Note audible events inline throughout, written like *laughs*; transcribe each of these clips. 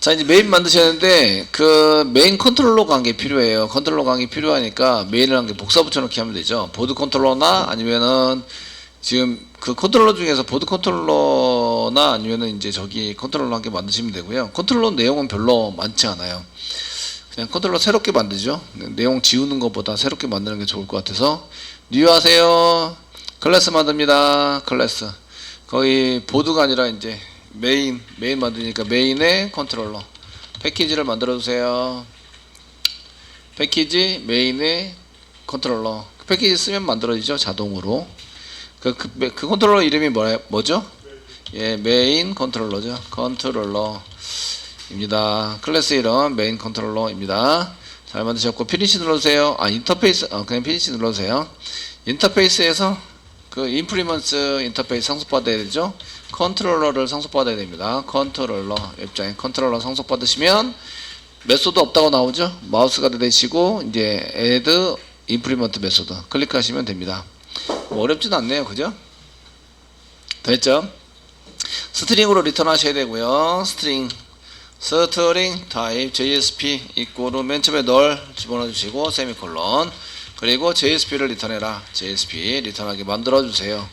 자 이제 메인 만드셨는데 그 메인 컨트롤러 관계 필요해요. 컨트롤러 관계 필요하니까 한개 복사 붙여넣기 하면 되죠. 보드 컨트롤러나 아니면은 지금 그 컨트롤러 중에서 보드 컨트롤러나 아니면은 이제 저기 컨트롤러 한 개 만드시면 되고요. 컨트롤러 내용은 별로 많지 않아요. 그냥 컨트롤러 새롭게 만들죠. 내용 지우는 것보다 새롭게 만드는 게 좋을 것 같아서 뉴 하세요. 클래스 만듭니다. 클래스. 거의 보드가 아니라 이제 메인 메인 만드니까 메인의 컨트롤러 패키지를 만들어 주세요. 패키지 메인의 컨트롤러 패키지 쓰면 만들어지죠 자동으로. 그, 그, 메- 그 컨트롤러 이름이 뭐야, 뭐죠? 예, 메인 컨트롤러죠. 컨트롤러입니다. 클래스 이름 메인 컨트롤러입니다. 잘 만드셨고 피니시 눌러주세요. 아 인터페이스 어, 그냥 피니시 눌러주세요. 인터페이스에서 그 인프리먼스 인터페이스 상속받아야 되죠. 컨트롤러를 상속받아야 됩니다. 컨트롤러 웹장에 컨트롤러 상속받으시면 메소드 없다고 나오죠. 마우스가 되시고 이제 add implement 메소드 클릭하시면 됩니다. 뭐 어렵진 않네요. 그죠? 됐죠? 스트링으로 리턴하셔야 되고요. 스트링 스트링 타입 JSP 이꼬르 맨 처음에 널 집어넣어 주시고 세미콜론 그리고 JSP를 리턴해라 JSP 리턴하게 만들어 주세요.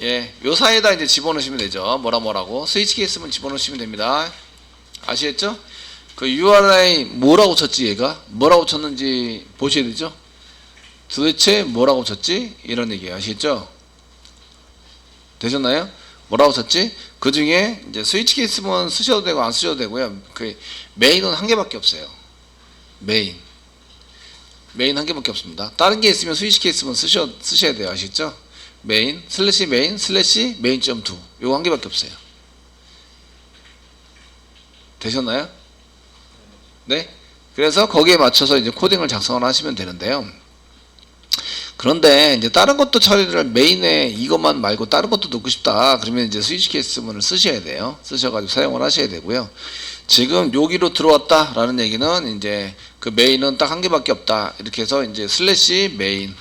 예, 요 사이에다 이제 집어넣으시면 되죠. 뭐라 뭐라고 스위치 케이스면 집어넣으시면 됩니다. 아시겠죠? 그 URI 뭐라고 쳤지 얘가 뭐라고 쳤는지 보셔야 되죠. 도대체 뭐라고 쳤지 이런 얘기 아시겠죠? 되셨나요? 뭐라고 쳤지? 그 중에 이제 스위치 케이스면 쓰셔도 되고 안 쓰셔도 되고요. 그 메인은 한 개밖에 없어요. 메인. 메인 한 개밖에 없습니다. 다른 게 있으면 스위치 케이스면 쓰셔 쓰셔야 돼요. 아시겠죠? 메인 슬래시 메인 슬래시 메인 점2 요거 한 개밖에 없어요. 되셨나요? 네. 그래서 거기에 맞춰서 이제 코딩을 작성을 하시면 되는데요. 그런데 이제 다른 것도 처리를 메인에 이것만 말고 다른 것도 넣고 싶다. 그러면 이제 스위치 케이스문을 쓰셔야 돼요. 쓰셔가지고 사용을 하셔야 되고요. 지금 여기로 들어왔다라는 얘기는 이제 그 메인은 딱 한 개밖에 없다. 이렇게 해서 이제 슬래시 메인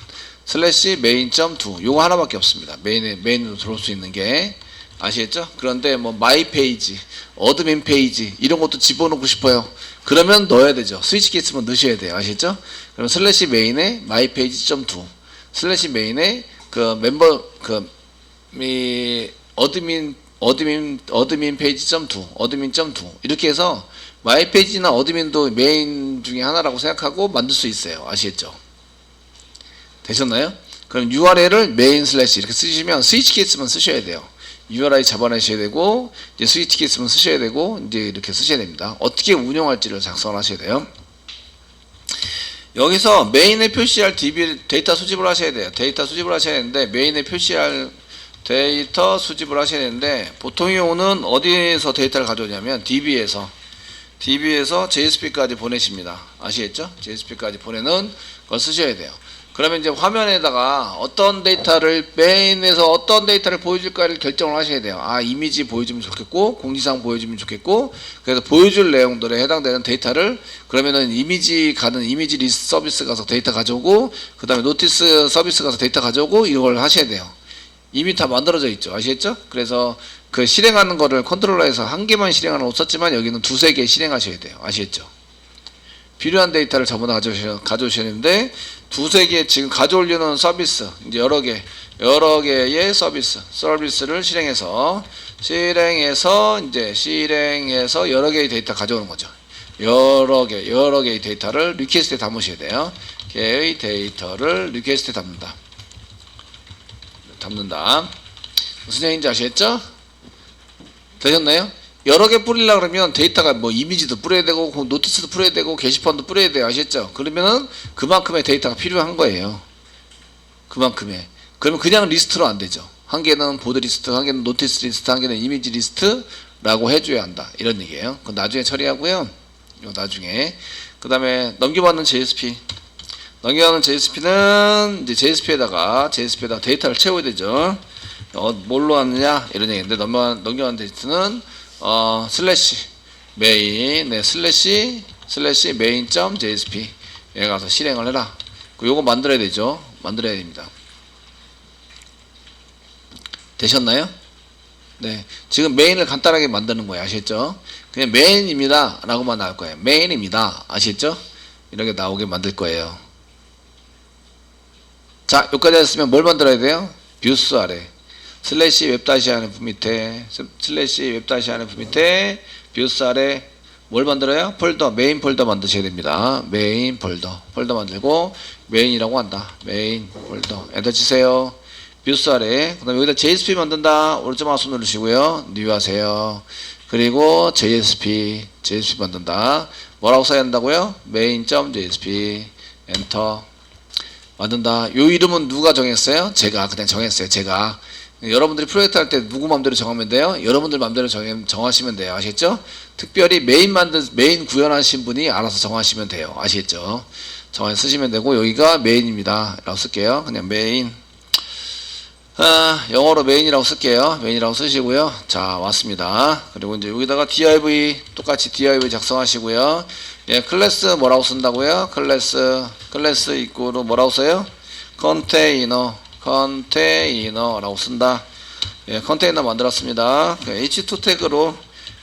슬래시 메인 점2 요거 하나밖에 없습니다. 메인에 메인으로 들어올 수 있는 게 아시겠죠? 그런데 뭐 마이 페이지, 어드민 페이지 이런 것도 집어넣고 싶어요. 그러면 넣어야 되죠. 스위치 케이스문 넣으셔야 돼요. 아시겠죠? 그럼 슬래시 메인에 마이 페이지 점 2. 슬래시 메인에 그 멤버 그미 어드민 어드민 어드민 페이지 점2 어드민 점2 이렇게 해서 마이 페이지나 어드민도 메인 중에 하나라고 생각하고 만들 수 있어요. 아시겠죠? 되셨나요? 그럼 URL을 메인 슬래시 이렇게 쓰시면 스위치 케이스만 쓰셔야 돼요. URI 잡아내셔야 되고 이제 스위치 케이스만 쓰셔야 되고 이제 이렇게 쓰셔야 됩니다. 어떻게 운영할지를 작성을 하셔야 돼요. 여기서 메인에 표시할 DB 데이터 수집을 하셔야 돼요. 데이터 수집을 하셔야 되는데 메인에 표시할 데이터 수집을 하셔야 되는데 보통의 경우는 어디에서 데이터를 가져오냐면 DB에서 DB에서 JSP까지 보내십니다. 아시겠죠? JSP까지 보내는 걸 쓰셔야 돼요. 그러면 이제 화면에다가 어떤 데이터를 메인에서 어떤 데이터를 보여줄까를 결정을 하셔야 돼요. 아 이미지 보여주면 좋겠고 공지사항 보여주면 좋겠고 그래서 보여줄 내용들에 해당되는 데이터를 그러면은 이미지 가는 이미지 리스트 서비스 가서 데이터 가져오고 그 다음에 노티스 서비스 가서 데이터 가져오고 이걸 하셔야 돼요. 이미 다 만들어져 있죠. 아시겠죠? 그래서 그 실행하는 거를 컨트롤러에서 한 개만 실행하는 거 썼지만 여기는 두세 개 실행하셔야 돼요. 아시겠죠? 필요한 데이터를 전부 다 가져오셔, 가져오시는데 두세 개 지금 가져오려는 서비스 이제 여러 개 여러 개의 서비스 서비스를 실행해서 실행해서 이제 실행해서 여러 개의 데이터 가져오는 거죠. 여러 개 여러 개의 데이터를 리퀘스트에 담으셔야 돼요. 개의 데이터를 리퀘스트에 담는다. 담는다. 무슨 얘기인지 아시겠죠? 되셨나요? 여러 개 뿌리려 그러면 데이터가 뭐 이미지도 뿌려야 되고 그 노티스도 뿌려야 되고 게시판도 뿌려야 돼요. 아시겠죠? 그러면은 그만큼의 데이터가 필요한 거예요. 그만큼의. 그러면 그냥 리스트로 안 되죠. 한 개는 보드 리스트, 한 개는 노티스 리스트, 한 개는 이미지 리스트라고 해줘야 한다. 이런 얘기예요. 그건 나중에 처리하고요. 나중에. 그 다음에 넘겨받는 JSP. 넘겨받는 JSP는 이제 JSP에다가 JSP에다가 데이터를 채워야 되죠. 어, 뭘로 하느냐 이런 얘기인데 넘겨 넘겨받는 데이터는 어, 슬래시 메인 네 슬래시 슬래시 메인 점 JSP 에 가서 실행을 해라. 그 요거 만들어야 되죠. 만들어야 됩니다. 되셨나요? 네. 지금 메인을 간단하게 만드는 거예요. 아시겠죠? 그냥 메인입니다. 라고만 나올 거예요. 메인입니다. 아시겠죠? 이렇게 나오게 만들 거예요. 자, 여기까지 했으면 뭘 만들어야 돼요? 뷰스 아래. 슬래시 웹다시 하는 밑에, 슬래시 웹다시 하는 밑에, 뷰스 아래, 뭘 만들어요? 폴더, 메인 폴더 만드셔야 됩니다. 메인 폴더. 폴더 만들고, 메인이라고 한다. 메인 폴더. 엔터 치세요. 뷰스 아래. 그 다음에 여기다 JSP 만든다. 오른쪽 마우스 누르시고요. 뉴 하세요. 그리고 JSP, JSP 만든다. 뭐라고 써야 한다고요? main.jsp. 엔터. 만든다. 요 이름은 누가 정했어요? 제가 그냥 정했어요. 제가. 여러분들이 프로젝트 할 때 누구 마음대로 정하면 돼요? 여러분들 마음대로 정, 정하시면 돼요. 아시겠죠? 특별히 메인 만든, 메인 구현하신 분이 알아서 정하시면 돼요. 아시겠죠? 정해 쓰시면 되고, 여기가 메인입니다. 라고 쓸게요. 그냥 메인. 아, 영어로 메인이라고 쓸게요. 메인이라고 쓰시고요. 자, 왔습니다. 그리고 이제 여기다가 div 똑같이 div 작성하시고요. 예, 클래스 뭐라고 쓴다고요? 클래스 클래스 이꼬로 뭐라고 써요? 컨테이너 컨테이너라고 쓴다. 예, 컨테이너 만들었습니다. 그 h2 태그로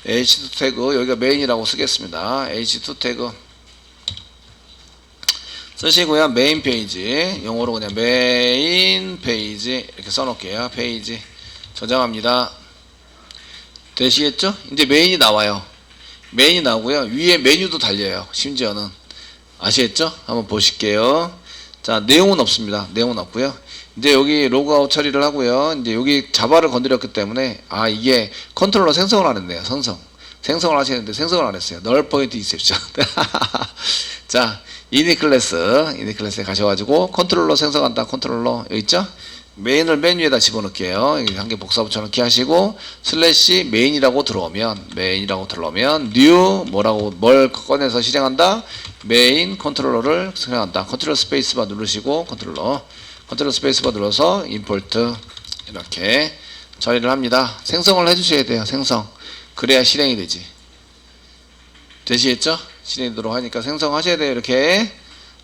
h2 태그 여기가 메인이라고 쓰겠습니다. h2 태그 쓰시고요. 메인 페이지 영어로 그냥 메인 페이지 이렇게 써놓을게요. 페이지 저장합니다. 되시겠죠? 이제 메인이 나와요. 메인이 나오고요. 위에 메뉴도 달려요. 심지어는 아시겠죠? 한번 보실게요. 자 내용은 없습니다. 내용은 없고요. 이제 여기 로그아웃 처리를 하고요. 이제 여기 자바를 건드렸기 때문에 아 이게 컨트롤러 생성을 안 했네요. 생성. 생성을 하시는데 생성을 안 했어요. 널 포인트 인셉션. 자, 이니 클래스, 이니 클래스에 가셔가지고 컨트롤러 생성한다. 컨트롤러 여기 있죠? 메인을 메뉴에다 집어넣을게요. 여기 한개 복사 붙여넣기 하시고 슬래시 메인이라고 들어오면 메인이라고 들어오면 뉴 뭐라고 뭘 꺼내서 실행한다. 메인 컨트롤러를 실행한다. 컨트롤 스페이스바 누르시고 컨트롤러 컨트롤 스페이스바 눌러서 임포트 이렇게 처리를 합니다. 생성을 해주셔야 돼요. 생성. 그래야 실행이 되지. 되시겠죠? 실행이 되도록 하니까 생성하셔야 돼요. 이렇게.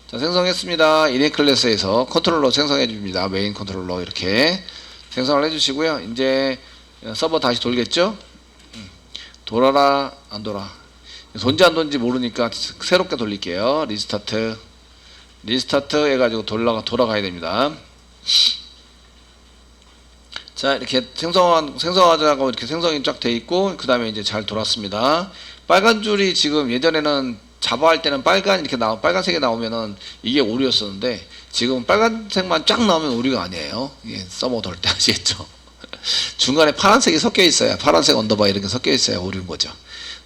자, 생성했습니다. 이네 클래스에서 컨트롤러 생성해 줍니다. 메인 컨트롤러 이렇게 생성을 해 주시고요. 이제 서버 다시 돌겠죠? 음. 돌아라 안 돌아. 돈지 안 돈지 모르니까 새롭게 돌릴게요. 리스타트. 리스타트 해 가지고 돌아가 돌아가야 됩니다. 자 이렇게 생성한 생성하자고 이렇게 생성이 쫙 돼 있고 그 다음에 이제 잘 돌았습니다. 빨간 줄이 지금 예전에는 자바 할 때는 빨간 이렇게 나오 빨간색이 나오면은 이게 오류였었는데 지금 빨간색만 쫙 나오면 오류가 아니에요. 서버 돌때 *laughs* 아시겠죠? 중간에 파란색이 섞여 있어요. 파란색 언더바 이런 게 섞여 있어야 오류인 거죠.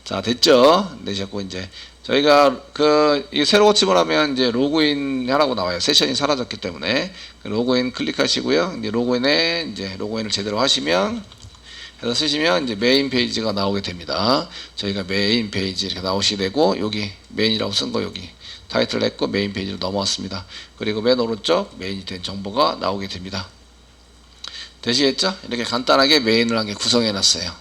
자 됐죠? 되셨고 이제 저희가 그이 새로 고침을 하면 이제 로그인 하라고 나와요. 세션이 사라졌기 때문에 그 로그인 클릭하시고요. 이제 로그인에 이제 로그인을 제대로 하시면 해서 쓰시면 이제 메인 페이지가 나오게 됩니다. 저희가 메인 페이지 이렇게 나오시게 되고 여기 메인이라고 쓴 거 여기 타이틀 했고 메인 페이지로 넘어왔습니다. 그리고 맨 오른쪽 메인이 된 정보가 나오게 됩니다. 되시겠죠? 이렇게 간단하게 메인을 한 개 구성해 놨어요.